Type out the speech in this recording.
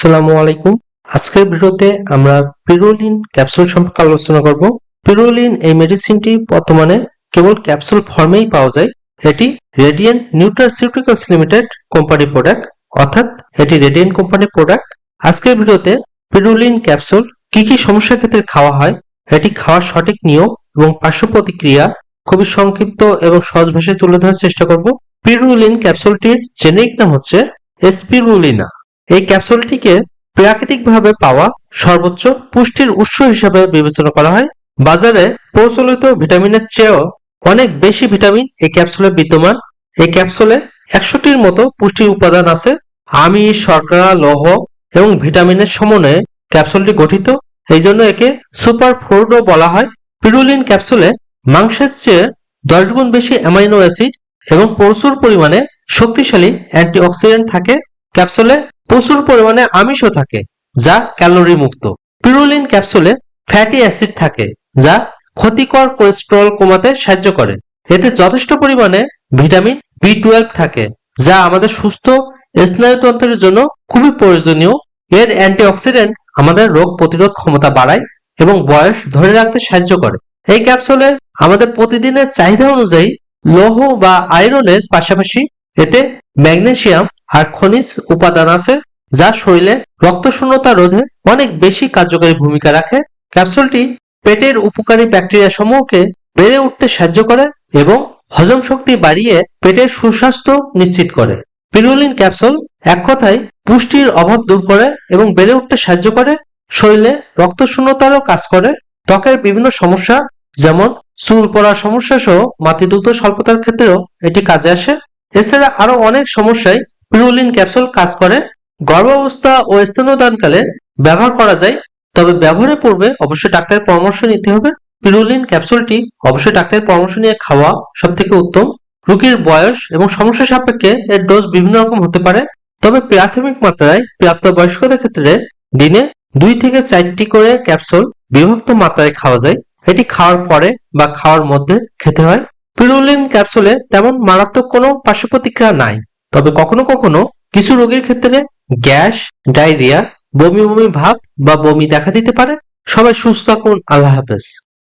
আসসালামু আলাইকুম। আজকের ভিডিওতে আমরা পিরোলিন ক্যাপসুল সম্পর্কে আলোচনা করব। পিরোলিন এই মেডিসিনটি বর্তমানে কেবল ক্যাপসুল ফর্মেই পাওয়া যায়। এটি Radiant Nutraceuticals Limited company product অর্থাৎ এটি রেডিয়েন্ট কোম্পানির প্রোডাক্ট আজকের ভিডিওতে পিরোলিন ক্যাপসুল কি কি সমস্যার ক্ষেত্রে খাওয়া হয়, এটি খাওয়ার সঠিক নিয়ম এবং পার্শ্ব প্রতিক্রিয়া খুবই সংক্ষিপ্ত এবং সহজ ভাষায় তুলে ধরার চেষ্টা করব। পিরুলিন ক্যাপসুলটির জেনেরিক নাম হচ্ছে এসপিরুলিনা এই ক্যাপসুলটিকে প্রাকৃতিকভাবে পাওয়া সর্বোচ্চ পুষ্টির উৎস হিসেবে বিবেচনা করা হয়। বাজারে প্রচলিত ভিটামিনের চেয়েও অনেক বেশি ভিটামিন এই ক্যাপসুলে বিদ্যমান। এই ক্যাপসুলে একশোটির মতো পুষ্টির উপাদান আছে। আমিষ শর্করা, লৌহ এবং ভিটামিনের সমন্বয়ে ক্যাপসুলটি গঠিত। এই জন্য একে সুপার ফুডও বলা হয়। পিরুলিন ক্যাপসুলে মাংসের চেয়ে দশ গুণ বেশি অ্যামাইনো অ্যাসিড এবং প্রচুর পরিমাণে শক্তিশালী অ্যান্টিঅক্সিডেন্ট থাকে। ক্যাপসুলে প্রচুর পরিমাণে আমিষও থাকে, যা ক্যালোরি মুক্ত পিরুলিন ক্যাপসুলে ফ্যাটি অ্যাসিড থাকে, যা ক্ষতিকর কোলেস্ট্রল কমাতে সাহায্য করে। এতে যথেষ্ট পরিমাণে ভিটামিন বি টুয়েলভ থাকে, যা আমাদের সুস্থ স্নায়ুতন্ত্রের জন্য খুবই প্রয়োজনীয়। এর অ্যান্টিঅক্সিডেন্ট আমাদের রোগ প্রতিরোধ ক্ষমতা বাড়ায় এবং বয়স ধরে রাখতে সাহায্য করে। এই ক্যাপসুলে আমাদের প্রতিদিনের চাহিদা অনুযায়ী লৌহ বা আয়রনের পাশাপাশি এতে ম্যাগনেসিয়াম আর খনিজ উপাদান আছে যা শরীরে রক্ত শূন্যতা রোধে অনেক বেশি কার্যকরী ভূমিকা রাখে। ক্যাপসুলটি পেটের উপকারী ব্যাকটেরিয়া সমূহকে বেড়ে উঠতে সাহায্য করে এবং হজম শক্তি বাড়িয়ে পেটের সুস্বাস্থ্য নিশ্চিত করে। পিরুলিন ক্যাপসুল এক কথায় পুষ্টির অভাব দূর করে এবং বেড়ে উঠতে সাহায্য করে, শরীরে রক্ত শূন্যতারও কাজ করে। ত্বকের বিভিন্ন সমস্যা, যেমন চুল পড়ার সমস্যা সহ মাতৃদুগ্ধ স্বল্পতার ক্ষেত্রেও এটি কাজে আসে। এছাড়া আরও অনেক সমস্যায় পিরুলিন ক্যাপসুল কাজ করে। গর্ভাবস্থা ও স্তন্যদানকালে ব্যবহার করা যায়। তবে ব্যবহারের পূর্বে অবশ্যই ডাক্তারের পরামর্শ নিতে হবে। পিরুলিন ক্যাপসুলটি অবশ্যই ডাক্তারের পরামর্শ নিয়ে খাওয়া সব থেকে উত্তম। রোগীর বয়স এবং সমস্যা সাপেক্ষে এর ডোজ বিভিন্ন রকম হতে পারে। তবে প্রাথমিক মাত্রায় প্রাপ্তবয়স্কদের ক্ষেত্রে দিনে দুই থেকে চারটি করে ক্যাপসুল বিভক্ত মাত্রায় খাওয়া যায়। এটি খাওয়ার পরে বা খাওয়ার মধ্যে খেতে হয়। পিরুলিন ক্যাপসুলে তেমন মারাত্মক কোনো পার্শ্ব প্রতিক্রিয়া নাই। তবে কখনো কখনো কিছু রোগীর ক্ষেত্রে গ্যাস, ডায়রিয়া, বমি বমি ভাব বা বমি দেখা দিতে পারে। সবাই সুস্থ থাকুন। আল্লাহ হাফেজ।